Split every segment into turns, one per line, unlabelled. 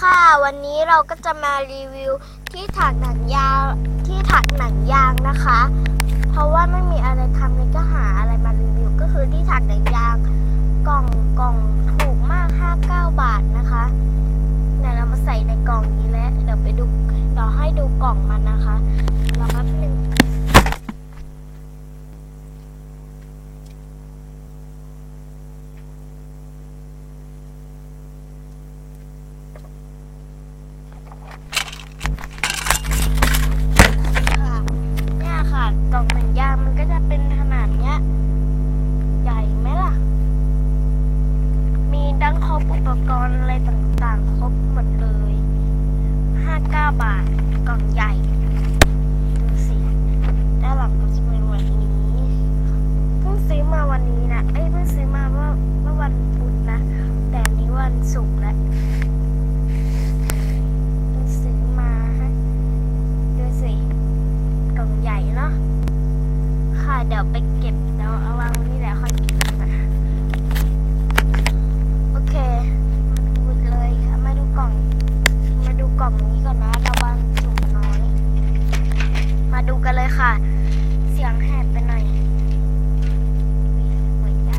ค่ะ วันนี้เราก็จะมารีวิวที่ถักหนังยางที่ถักหนังยางนะคะ เพราะว่าไม่มีอะไรทำเลยก็หาอะไรมารีวิว ก็คือที่ถักหนังยางกล่องกล่องถูกมาก 59 บาทนะคะเดี๋ยวเรามาใส่ในกล่องนี้แล้วเดี๋ยวไปดูเดี๋ยวให้ดูกล่องมันนะคะรอแป๊บนึง ค่ะเนี่ยค่ะกล่องหนังยางมันก็จะเป็นขนาดเนี้ย ใหญ่ไหมล่ะ มีดังครบอุปกรณ์อะไรต่างๆ ครบหมดเลย 59 บาท กล่องใหญ่ ดูสิด้านหลังก็จะเป็นแบบนี้เพิ่งซื้อมาวันนี้นะเอ้ยเพิ่งซื้อมาเมื่อเมื่อวันพุธนะ แต่นี้วันศุกร์แล้วเพิ่งซื้อมาฮะดูสิกล่องใหญ่เนาะค่ะเดี๋ยวไปเก็บเดี๋ยวเอาวางนี่แหละค่อยเก็บนะโอเค มาดูเลยค่ะ มาดูกล่อง มาดูกล่อง น้อนนะระวังจุน้อย มาดูกันเลยค่ะ เสียงแหบไปหน่อยอุ๊ยยา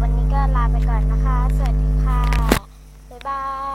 วันนี้ก็ลาไปก่อนนะคะ สวัสดีค่ะ บ๊ายบาย